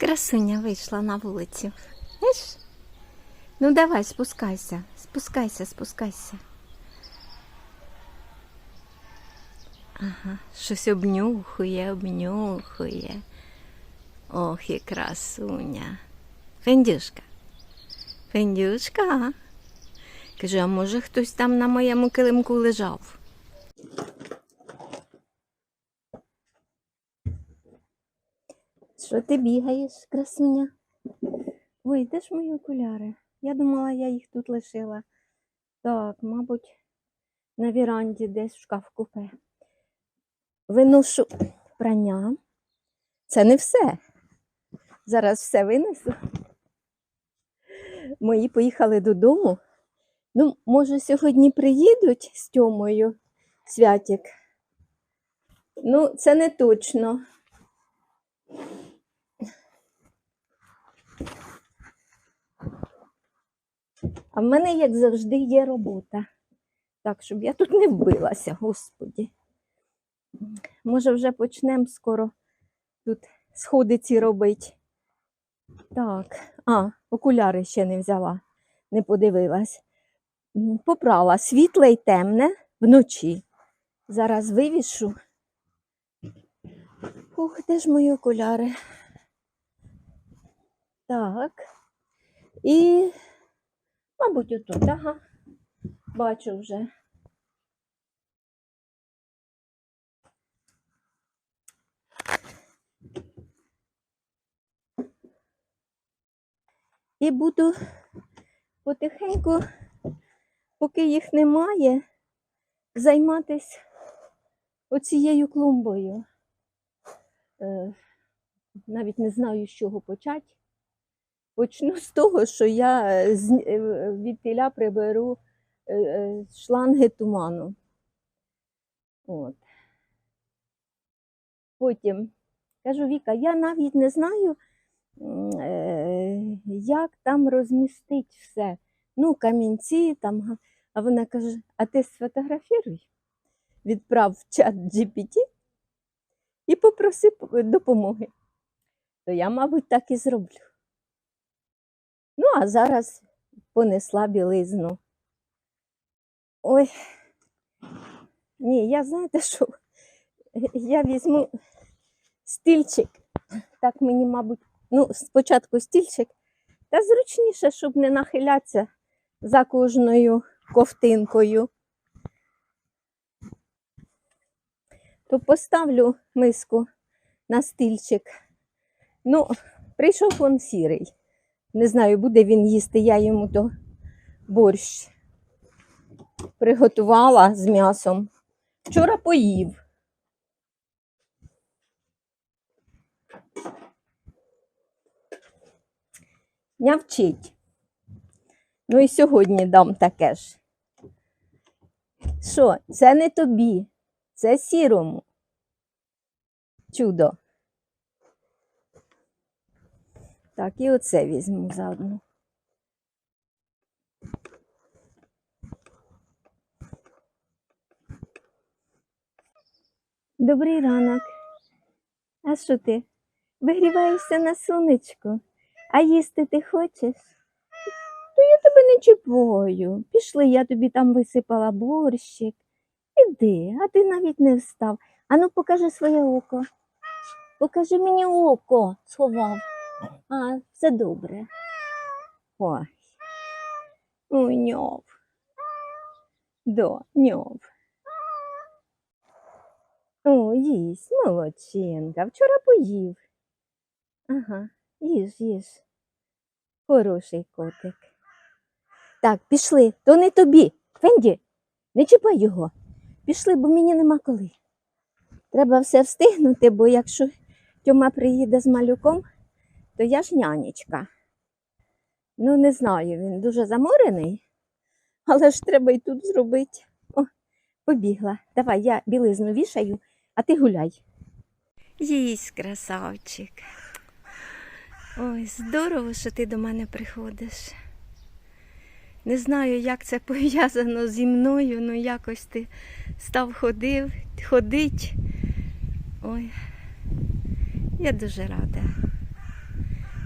Красуня вийшла на вулицю. Знаєш? Ну давай, спускайся, спускайся, спускайся. Ага, щось обнюхує, обнюхує. Ох, і красуня. Фендюшка. Фендюшка. Каже, а може хтось там на моєму килимку лежав? Що ти бігаєш, красуня? Ой, де ж мої окуляри? Я думала, я їх тут лишила. Так, мабуть, на віранді десь в шкаф купе. Виношу прання. Це не все. Зараз все винесу. Мої поїхали додому. Ну, може, сьогодні приїдуть з Тьомою Святік. Ну, це не точно. А в мене, як завжди, є робота. Так, щоб я тут не вбилася, господі. Може, вже почнемо скоро тут сходиці робити. Так, а, окуляри ще не взяла, не подивилась. Попрала світле й темне вночі. Зараз вивішу. Ух, де ж мої окуляри? Так. І, мабуть, отут, ага. Бачу вже. І буду потихеньку, поки їх немає, займатися оцією клумбою. Е, навіть не знаю, з чого почати. Почну з того, що я е, е, від тіля приберу е, шланги туману. От. Потім кажу, Віка, я навіть не знаю, як там розмістити все. Ну, камінці там. А вона каже: а ти сфотографіруй, відправ в чат GPT і попроси допомоги. То я, мабуть, так і зроблю. Ну, а зараз понесла білизну. Ой. Ні, я знаєте що? Я візьму стільчик. Так мені, мабуть, ну, спочатку стільчик, та зручніше, щоб не нахилятися за кожною ковтинкою. То поставлю миску на стільчик. Ну, прийшов он сірий. Не знаю, буде він їсти, я йому то борщ приготувала з м'ясом. Вчора поїв. Нявчить. Ну і сьогодні дам таке ж. Що, це не тобі, це сірому. Чудо. Так, і оце візьму заодно. Добрий ранок. А що ти? Вигріваєшся на сонечку, а їсти ти хочеш? То я тебе не чіпаю. Пішли, я тобі там висипала борщик. Іди, а ти навіть не встав. Ану, покажи своє око. Покажи мені око, сховав. А, все добре. Ой. Ой, ньов. До, ньов. О, їсть, молодчинка. Вчора поїв. Ага, їж, їж. Хороший котик. Так, пішли. То не тобі. Фенді, не чіпай його. Пішли, бо мені нема коли. Треба все встигнути, бо якщо Тьома приїде з малюком, то я ж нянечка. Ну, не знаю, він дуже заморений, але ж треба і тут зробити. О, побігла. Давай, я білизну вішаю, а ти гуляй. Їсть, красавчик. Ой, здорово, що ти до мене приходиш. Не знаю, як це пов'язано зі мною, але якось ти став ходив, ходить. Ой, я дуже рада.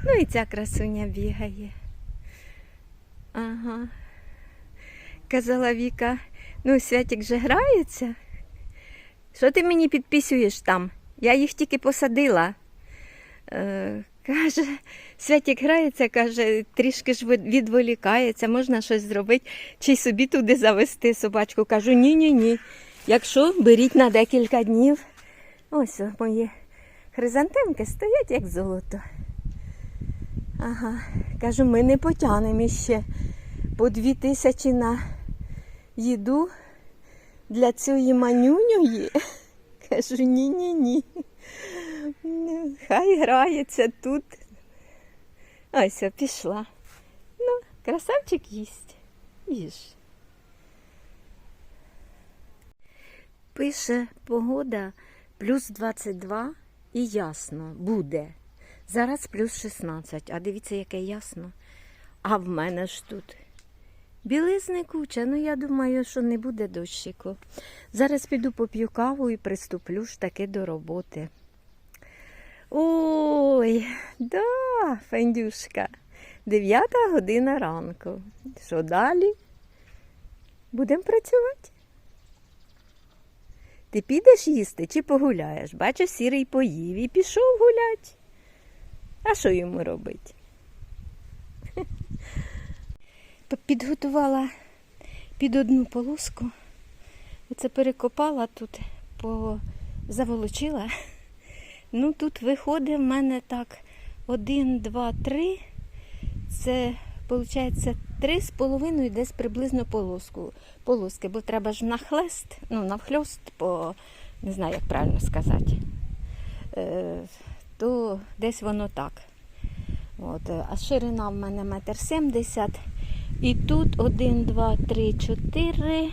Ну і ця красуня бігає. Ага. Казала Віка, ну Святік же грається. Що ти мені підписуєш там? Я їх тільки посадила. Е, каже, Святік грається, каже, трішки ж відволікається, можна щось зробити, чи собі туди завести собачку. Кажу, ні-ні-ні. Якщо беріть на декілька днів. Ось мої хризантемки стоять як золото. Ага. Кажу, ми не потягнемо іще по дві тисячі на їду для цієї манюньої. Кажу, ні-ні-ні. Хай грається тут. Ось, пішла. Ну, красавчик їсть. Їж. Пише погода плюс 22 і ясно буде. Зараз плюс 16, а дивіться, яке ясно. А в мене ж тут білизни куча. Ну, я думаю, що не буде дощику. Зараз піду поп'ю каву і приступлю ж таки до роботи. Ой, да, Фендюшка. Дев'ята година ранку. Що далі? Будемо працювати. Ти підеш їсти чи погуляєш? Бачиш, сірий поїв і пішов гулять. А що йому робити? Підготувала під одну полоску. Оце перекопала тут, заволочила. Ну, тут виходить в мене так один, два, три. Це, виходить, три з половиною десь приблизно полоску. полоски, бо треба ж нахлест, ну, навхльост, по, не знаю, як правильно сказати. То десь воно так. От, е, а ширина в мене метр сімдесят. І тут один, два, три, чотири,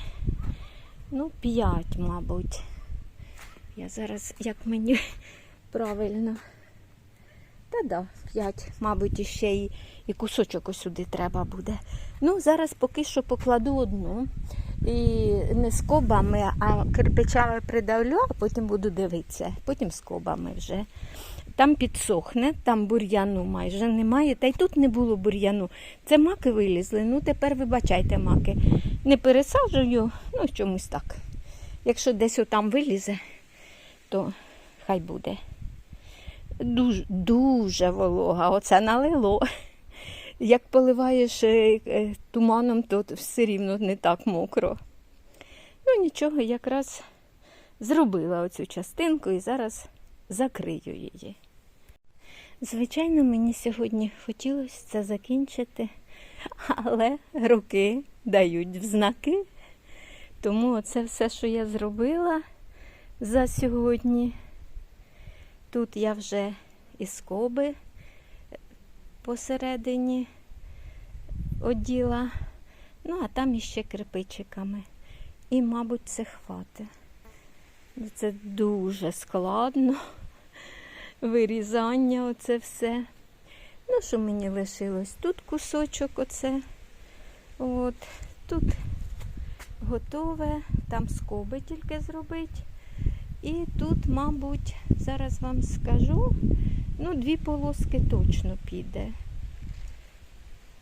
ну, п'ять, мабуть. Я зараз, як мені правильно. Та да, п'ять, мабуть, іще і, і кусочок сюди треба буде. Ну, зараз поки що покладу одну. І не скобами, а кирпичами придавлю, а потім буду дивитися. Потім скобами вже. Там підсохне, там бур'яну майже немає. Та й тут не було бур'яну. Це маки вилізли. Ну тепер вибачайте маки. Не пересаджую, ну чомусь так. Якщо десь отам вилізе, то хай буде. Дуже, дуже волога, оце налило. Як поливаєш е, е, туманом, то все рівно не так мокро. Ну нічого, якраз зробила оцю частинку і зараз закрию її. Звичайно, мені сьогодні хотілося це закінчити, але роки дають в знаки. Тому це все, що я зробила за сьогодні. Тут я вже і скоби посередині оділа, ну а там іще кирпичиками. І, мабуть, це хватить. Це дуже складно. Вирізання, оце все. Ну, що мені лишилось? Тут кусочок оце. От. Тут готове, там скоби тільки зробити. І тут, мабуть, зараз вам скажу, ну, дві полоски точно піде.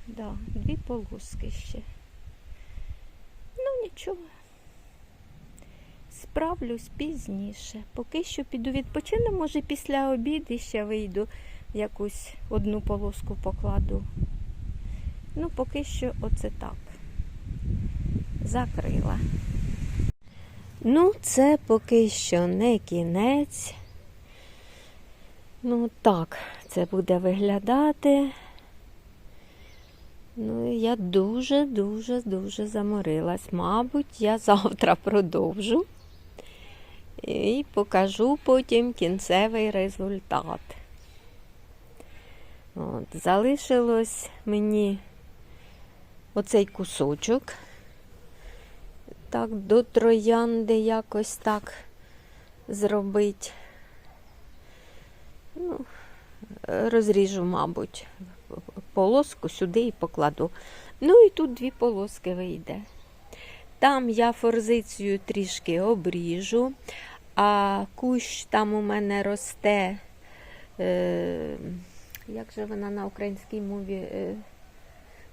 Да, дві полоски ще. Ну, нічого. Справлюсь пізніше. Поки що піду відпочину, може після обіду ще вийду, якусь одну полоску покладу. Ну, поки що оце так. Закрила. Ну, це поки що не кінець. Ну, так, це буде виглядати. Ну, я дуже-дуже дуже заморилась. Мабуть, я завтра продовжу і покажу потім кінцевий результат. От, залишилось мені оцей кусочок. Так, до троянди якось так зробити. Ну, розріжу, мабуть, полоску сюди і покладу. Ну і тут дві полоски вийде. Там я форзицію трішки обріжу, а кущ там у мене росте, е, як же вона на українській мові, е,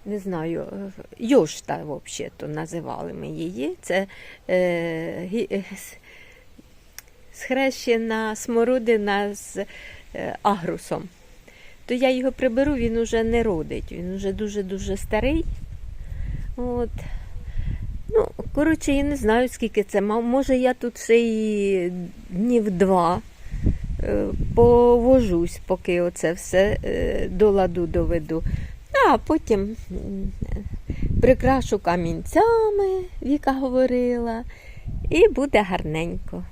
не знаю, е, йошта, взагалі, називали ми її. Це е, е, схрещена смородина з е, агрусом. То я його приберу, він уже не родить, він уже дуже-дуже старий. От. Ну, коротше, я не знаю, скільки це. Може, я тут ще і днів два е, повожусь, поки оце все е, до ладу доведу. А потім прикрашу камінцями, Віка говорила, і буде гарненько.